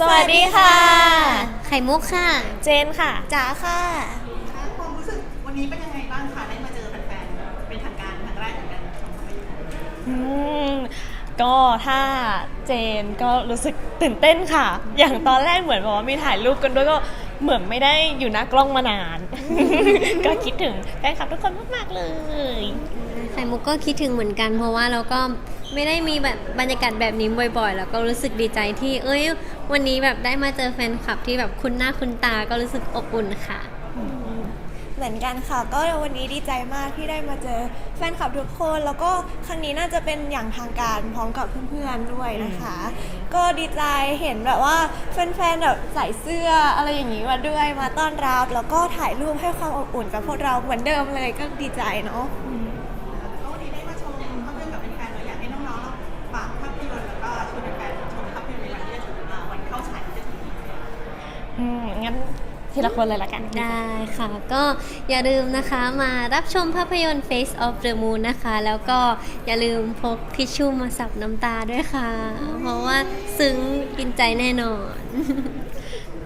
สวัสดีค่ะ ไข่มุกค่ะ เจนค่ะจ๋าค่ะ คะความรู้สึกวันนี้เป็นยังไงบ้างคะได้มาเจอแฟนๆ เป็นทางการครั้งแรกเหมือนกันของภาพยนตร์อืมก็ถ้าเจนก็รู้สึกตื่นเต้นค่ะ อย่างตอนแรกเหมือนบอกว่ามีถ่ายรูปกันด้วยก็เหมือนไม่ได้อยู่หน้ากล้องมานาน ก็คิดถึงแฟนคลับทุกคนมากๆเลย ไข่มุกก็คิดถึงเหมือนกัน เพราะว่าเราก็ ไม่ได้มีแบบบรรยากาศแบบนี้บ่อยๆ แล้วก็รู้สึกดีใจที่ เอ้ย วันนี้แบบได้มาเจอแฟนคลับที่แบบคุ้นหน้าคุ้นตาก็รู้สึกอบอุ่นค่ะ เหมือนกันค่ะ ก็วันนี้ดีใจมากที่ได้มาเจอแฟนคลับทุกคน แล้วก็ครั้งนี้น่าจะเป็นอย่างทางการพร้อมกับเพื่อนๆด้วยนะคะ ก็ดีใจเห็นแบบว่าแฟนๆแบบใส่เสื้ออะไรอย่างนี้มาด้วยมาต้อนรับ แล้วก็ถ่ายรูปให้ความอบอุ่นกับพวกเราเหมือนเดิมเลยก็ดีใจเนาะ อืมงั้นทีละคนเลยละกัน ได้ค่ะ ก็อย่าลืมนะคะมารับชมภาพยนตร์ Face of the Moon นะคะ แล้วก็อย่าลืมพกทิชชู่มาสับน้ำตาด้วยค่ะ เพราะว่าซึ้งกินใจแน่นอน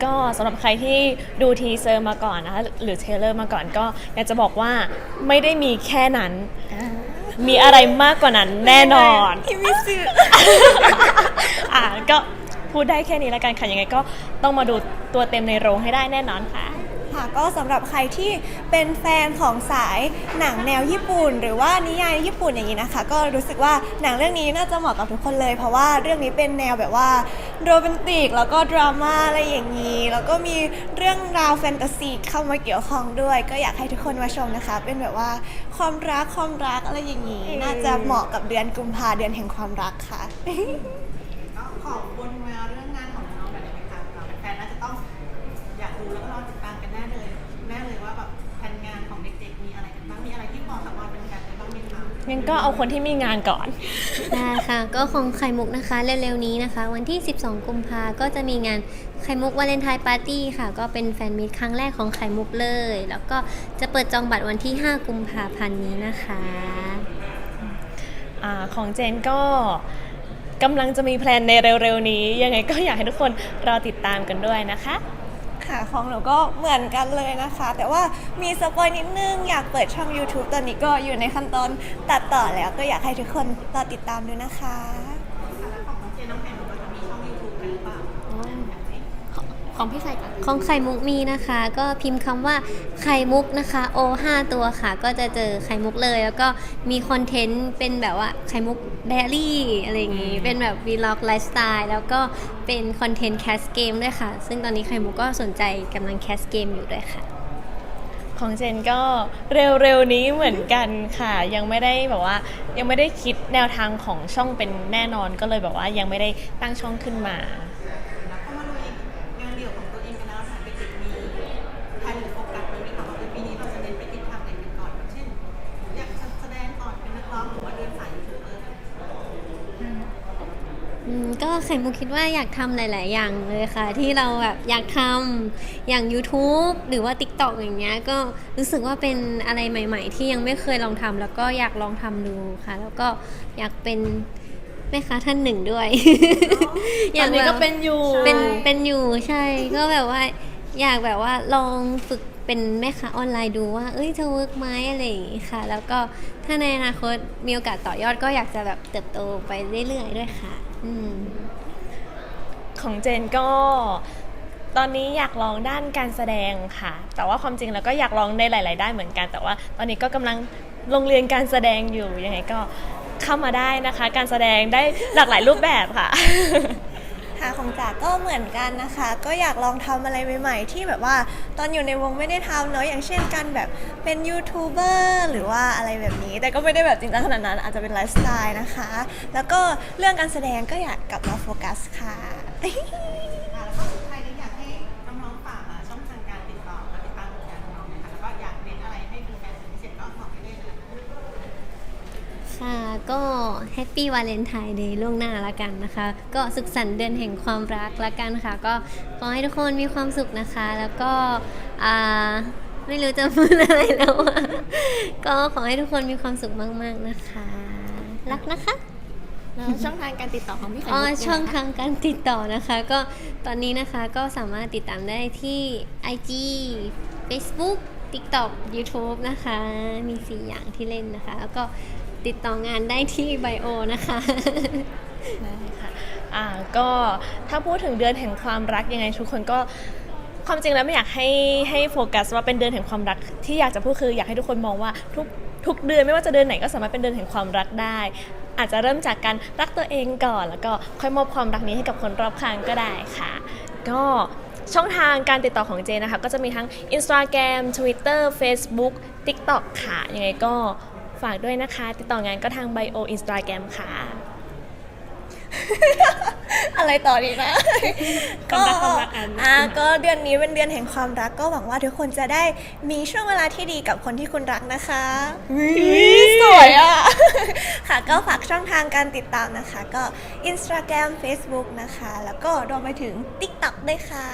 ก็สำหรับใครที่ดูทีเซอร์มาก่อนนะคะ หรือเทรลเลอร์มาก่อนก็อยากจะบอกว่าไม่ได้มีแค่นั้น มีอะไรมากกว่านั้นแน่นอนที่มิสึอ่าก็ พูดได้แค่นี้แล้วกันค่ะยังไงก็ต้องมาดูตัวเต็มในโรงให้ได้แน่นอนค่ะ ค่ะก็สำหรับใครที่เป็นแฟนของสายหนังแนวญี่ปุ่น หรือว่านิยายญี่ปุ่นอย่างนี้นะคะ ก็รู้สึกว่าหนังเรื่องนี้น่าจะเหมาะกับทุกคนเลย เพราะว่าเรื่องนี้เป็นแนวแบบว่าโรแมนติกแล้วก็ดราม่าอะไรอย่างนี้ แล้วก็มีเรื่องราวแฟนตาซีเข้ามาเกี่ยวข้องด้วย ก็อยากให้ทุกคนมาชมนะคะ เป็นแบบว่าความรักความรักอะไรอย่างนี้ น่าจะเหมาะกับเดือนกุมภาเดือนแห่งความรักค่ะ งั้นก็เอาคนที่มีงานก่อน ได้ค่ะ ก็ของไข่มุกนะคะเร็วๆนี้นะคะ วันที่ 12 กุมภาก็จะมีงานไข่มุกวาเลนไทน์ปาร์ตี้ค่ะ ก็เป็นแฟนมิตครั้งแรกของไข่มุกเลย แล้วก็จะเปิดจองบัตรวันที่ 5 กุมภาพันธ์นี้นะคะอาของเจนก็กำลังจะมีแพลนในเร็วๆนี้ ยังไงก็อยากให้ทุกคนรอติดตามกันด้วยนะคะ ค่ะของหนูก็เหมือนกันเลยนะคะ แต่ว่ามีสปอยนิดนึง อยากเปิดช่อง YouTube ตอนนี้ก็อยู่ในขั้นตอนตัดต่อแล้วก็อยากให้ทุกคนรอติดตามด้วยนะคะค่ะ ของพี่ไข่ก่อนของไข่มุกมีนะคะ ก็พิมพ์คำว่าไข่มุกนะคะโอ5ตัวค่ะ ก็จะเจอไข่มุกเลย แล้วก็มีคอนเทนต์เป็นแบบว่าไข่มุกเดลี่อะไรอย่างงี้ เป็นแบบวีล็อกไลฟ์สไตล์แล้วก็เป็นคอนเทนต์แคสเกมด้วยค่ะ ซึ่งตอนนี้ไข่มุกก็สนใจกำลังแคสเกมอยู่ด้วยค่ะของเจนก็เร็วๆนี้เหมือนกันค่ะ ยังไม่ได้แบบว่ายังไม่ได้คิดแนวทางของช่องเป็นแน่นอนก็เลยแบบว่ายังไม่ได้ตั้งช่องขึ้นมา ก็ไข่มุกคิดว่าอยากทำหลาย ๆ อย่างเลยค่ะ ที่เราแบบอยากทำอย่าง YouTube หรือว่า TikTok อย่างเงี้ยก็รู้สึกว่าเป็นอะไรใหม่ ๆ ที่ยังไม่เคยลองทำแล้วก็อยากลองทำดูค่ะ แล้วก็อยากเป็นแม่ค้าท่านหนึ่งด้วยตอนนี้ก็แบบเป็นอยู่ เป็นเป็นอยู่ใช่ ก็แบบว่าอยากแบบว่าลองฝึก เป็นแม่ค้าออนไลน์ดูว่า เอ้ยจะเวิร์กไหมอะไรอย่างงี้ค่ะ แล้วก็ถ้าในอนาคตมีโอกาสต่อยอดก็อยากจะแบบเติบโตไปเรื่อยๆด้วยค่ะ อืม ของเจนก็ ตอนนี้อยากลองด้านการแสดงค่ะ แต่ว่าความจริงแล้วก็อยากลองในหลาย ๆ ด้านเหมือนกัน แต่ว่าตอนนี้ก็กำลังลงเรียนการแสดงอยู่ยังไงก็เข้ามาได้นะคะ การแสดงได้หลากหลายรูปแบบค่ะ ค่ะของจ๋าก็เหมือนกันนะคะ ก็อยากลองทำอะไรใหม่ๆ ที่แบบว่าตอนอยู่ในวงไม่ได้ทำเนาะอย่างเช่นการแบบเป็นยูทูบเบอร์หรือว่าอะไรแบบนี้ แต่ก็ไม่ได้แบบจริงจังขนาดนั้นอาจจะเป็นไลฟ์สไตล์นะคะ แล้วก็เรื่องการแสดงก็อยากกลับมาโฟกัสค่ะ แฮปปี้วาเลนไทน์เดย์ล่วงหน้าละกันนะคะ ก็สุขสันต์เดือนแห่งความรักละกันค่ะ ก็ขอให้ทุกคนมีความสุขนะคะ แล้วก็อ่าไม่รู้จะพูดอะไรแล้วอะก็ขอให้ทุกคนมีความสุขมาก ๆนะคะ รักนะคะแล้วช่องทางการติดต่อของพี่ไข่อ๋อมุกเนี่ยช่องนะคะทางการติดต่อนะคะ ก็ตอนนี้นะคะก็สามารถติดตามได้ที่ IG Facebook TikTok YouTube นะคะ มี 4 อย่างที่เล่นนะคะ แล้วก็ ติดต่องานได้ที่ไบโอนะคะได้ค่ะอ่าก็ถ้าพูดถึงเดือนแห่งความรักยังไงทุกคนก็ความจริงแล้วไม่อยากให้ให้โฟกัสว่าเป็นเดือนแห่งความรักที่อยากจะพูดคืออยากให้ทุกคนมองว่าทุกทุกเดือนไม่ว่าจะเดือนไหนก็สามารถเป็นเดือนแห่งความรักได้ อาจจะเริ่มจากการรักตัวเองก่อน แล้วก็ค่อยมอบความรักนี้ให้กับคนรอบข้างก็ได้ค่ะ ก็ช่องทางการติดต่อของเจนะคะ ก็จะมีทั้ง Instagram Twitter Facebook TikTok ค่ะยังไงก็ ฝากด้วยนะคะ ติดต่องานก็ทาง Bio Instagram ค่ะ อะไรต่อดีนะความรักความรักอัน อ่าก็เดือนนี้เป็นเดือนแห่งความรักก็หวังว่าทุกคนจะได้มีช่วงเวลาที่ดีกับคนที่คุณรักนะคะสวยอะ ค่ะก็ฝากช่องทางการติดตามนะคะ ก็ Instagram Facebook นะคะ แล้วก็รวมไปถึง TikTok ด้วยค่ะ